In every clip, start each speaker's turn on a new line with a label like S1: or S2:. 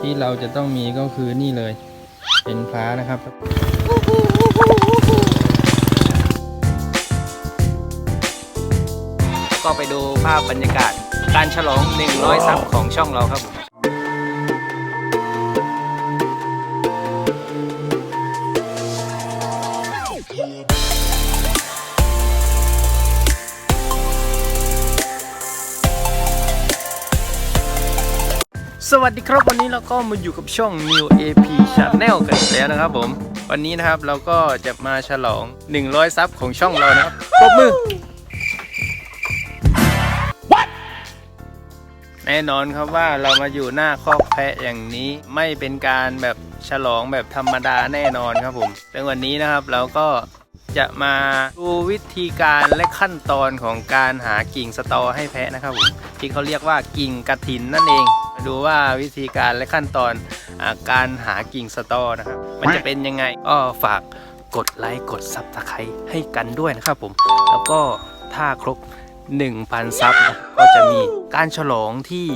S1: ที่เราจะต้องมีก็คือนี่เลย เป็นพระนะครับ
S2: ก็ไปดูภาพบรรยากาศการฉลอง 100 ซับของช่องเราครับผม สวัสดีครับวันนี้เราก็มาอยู่กับช่อง New AP Channel กันอีกแล้วนะครับผม วันนี้นะครับเราก็จะมาฉลอง 100 ซับของช่องเรานะครับปรบมือ แน่นอนครับว่าเรามาอยู่หน้าคอกแพะอย่างนี้ไม่เป็นการแบบฉลองแบบธรรมดาแน่นอนครับผมซึ่งวันนี้นะครับเราก็จะมาดูวิธีการและขั้นตอนของการหากิ่งสตอให้แพะนะครับผมที่เขาเรียกว่ากิ่งกระถินนั่นเองมา ดูว่าวิธีการและขั้นตอนอการหากิ่งสตอนะครับ มันจะเป็นยังไงก็ฝากกดไลค์กดซับสไครต์ให้กันด้วยนะครับผม แล้วก็ถ้าครบ 1,000 ซับก็จะมีการฉลองที่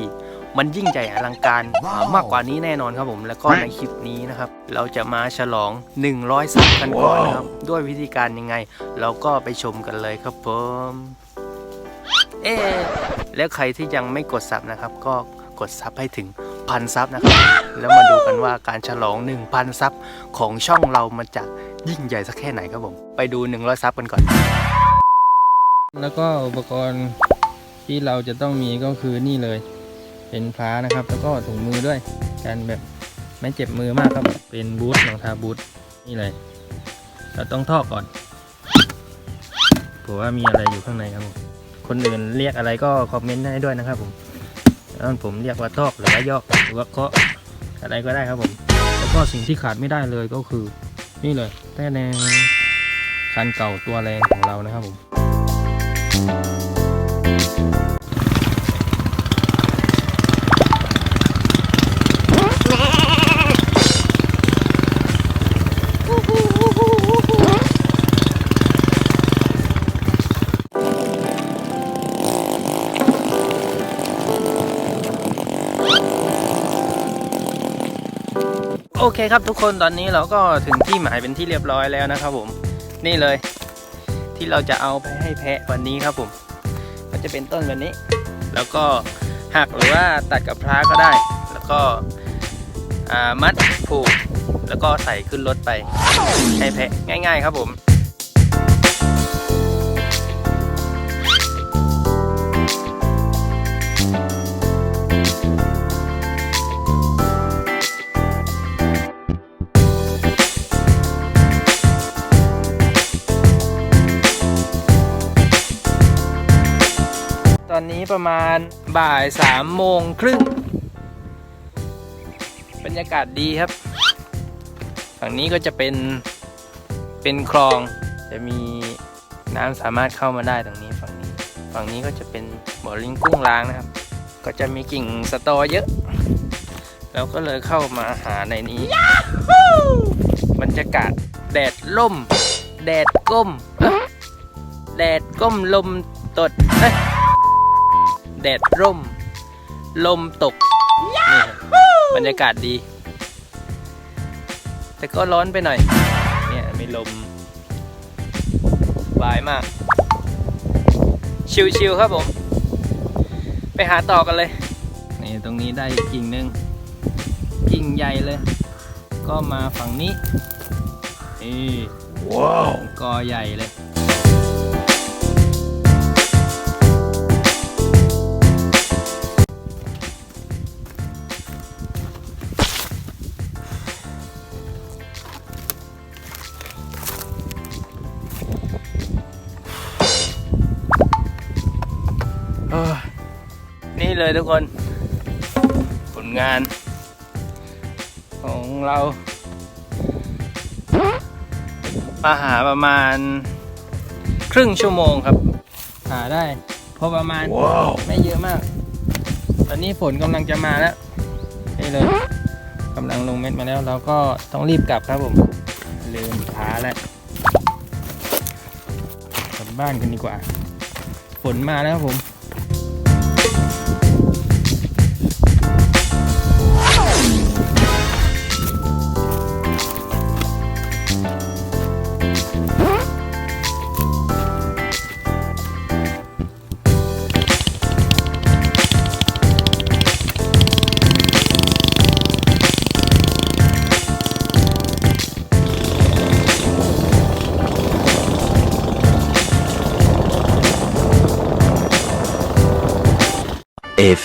S2: มันยิ่งใหญ่อลังการมากกว่านี้แน่นอนครับผม แล้วก็ในคลิปนี้นะครับ เราจะมาฉลอง 100 ซับกันก่อนนะครับ ด้วยวิธีการยังไง เราก็ไปชมกันเลยครับผมเอ๊แล้วใครที่ยังไม่กดซับนะครับก็ กดซับให้ถึงพันซับนะครับ แล้วมาดูกันว่าการฉลอง 1,000 ซับของช่องเรามันจะยิ่งใหญ่สักแค่ไหนครับผม ไปดู 100 ซับกันก่อน
S1: แล้วก็อุปกรณ์ที่เราจะต้องมีก็คือนี่เลย เป็นพระนะครับ แล้วก็ถุงมือด้วยการแบบไม่เจ็บมือมากครับเป็นบูทรองเท้าบูทนี่เลย เราต้องทอก่อนเผื่อว่ามีอะไรอยู่ข้างในครับผมคนอื่นเรียกอะไรก็คอมเมนต์ให้ด้วยนะครับผม แล้วผมเรียกว่าตอกหรือว่ายอกหรือว่าเคาะอะไรก็ได้ครับผม แล้วก็สิ่งที่ขาดไม่ได้เลยก็คือ นี่เลยแต้แนงคันเก่าตัวแรงของเรานะครับผม
S2: โอเคครับทุกคนตอนนี้เราก็ถึงที่หมายเป็นที่เรียบร้อยแล้วนะครับผม นี่เลย ที่เราจะเอาไปให้แพะวันนี้ครับผม ก็จะเป็นต้นแบบนี้ แล้วก็หักหรือว่าตัดกับพระก็ได้ แล้วก็มัดผูกแล้วก็ใส่ขึ้นรถไปให้แพะง่าย ๆ ครับผม อนนี้ประมาณบ่ายสามโมงครึ่งบรรยากาศดีครับ ฝั่งนี้ก็จะเป็นเป็นคลองจะมีน้ำสามารถเข้ามาได้ตรงนี้ฝั่งนี้ ฝั่งนี้ก็จะเป็นบ่อลิงกุ้งล้างนะครับ ก็จะมีกิ่งสตอเยอะเราก็เลยเข้ามาหาในนี้ บรรยากาศแดดล่ม แดดก้ม แดดก้มลมตดเอ้ย แดดร่ม ลมตกนี่ครับบรรยากาศดี แต่ก็ร้อนไปหน่อย เนี่ยมีลมบายมาก ชิวๆครับผม ไปหาต่อกันเลยนี่ตรงนี้ได้อีกกิ่งหนึ่งกิ่งใหญ่เลย ก็มาฝั่งนี้นี่ว้าวกอใหญ่เลย นี่เลยทุกคน ผลงาน ของเรามาหาประมาณ ครึ่งชั่วโมงครับ หาได้พอประมาณไม่เยอะมาก ตอนนี้ฝนกำลังจะมาแล้วนี่เลยกำลังลงเม็ดมาแล้ว เราก็ต้องรีบกลับครับผมลืมขาแล้วกลับบ้านกันดีกว่า ฝนมาแล้วครับผม Thank you.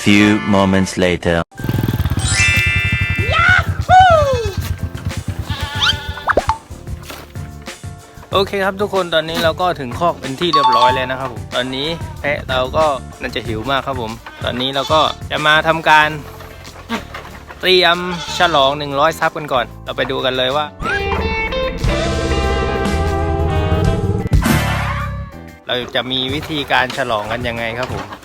S3: Few moments later.
S2: โอเคครับทุกคนตอนนี้เราก็ถึงคอกเป็นที่เรียบร้อยแล้วนะครับผมตอนนี้แพะเราก็น่าจะหิวมากครับผม ตอนนี้เราก็จะมาทำการเตรียมฉลอง 100 ซับกันก่อน เราไปดูกันเลยว่า เราจะมีวิธีการฉลองกันยังไงครับผม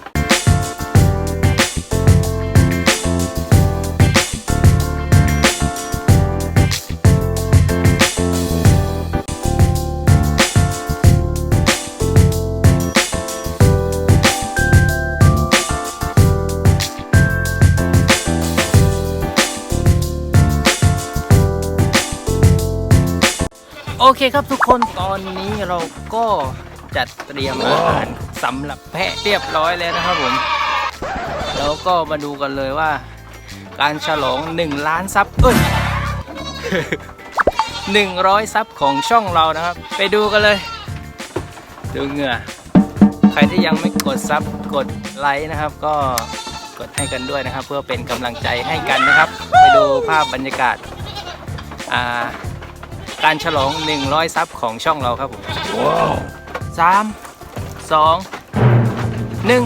S2: โอเคครับทุกคนตอนนี้เราก็จัดเตรียมอาหารสำหรับแพะเรียบร้อยแล้วนะครับผม แล้วก็มาดูกันเลยว่า การฉลอง 1 ล้านซับเอ้ย100 ซับของช่องเรานะครับ ไปดูกันเลย ดูเหงื่อ ใครที่ยังไม่กดซับกดไลค์นะครับ ก็กดให้กันด้วยนะครับ เพื่อเป็นกำลังใจให้กันนะครับ ไปดูภาพบรรยากาศอ่า การฉลอง 100 ซับของช่องเราครับผมสามสองหนึ่ง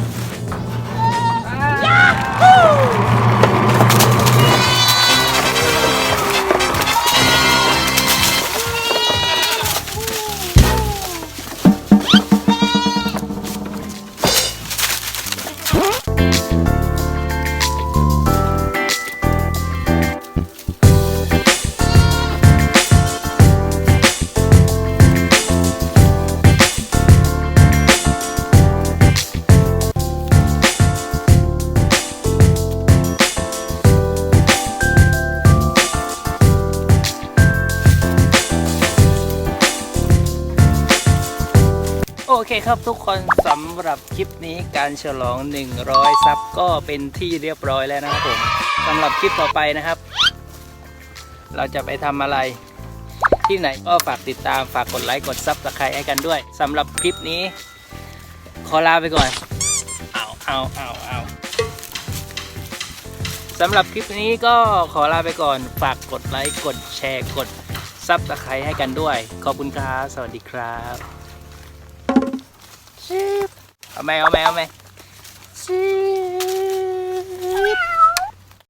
S2: เคครับทุกคนสำหรับคลิปนี้การฉลอง 100 ซับก็เป็นที่เรียบร้อยแล้วนะครับผมสำหรับคลิปต่อไปนะครับ เราจะไปทำอะไร ที่ไหนก็ฝากติดตามฝากกดไลค์กดซับสไครต์ให้กันด้วยสำหรับคลิปนี้ ขอลาไปก่อนเอาเอาเอาเอาสำหรับคลิปนี้ก็ขอลาไปก่อน ฝากกดไลค์กดแชร์กดซับสไครต์ให้กันด้วย ขอบคุณครับสวัสดีครับ Ship. Hôm nay, hôm nay, hôm nay. Ship.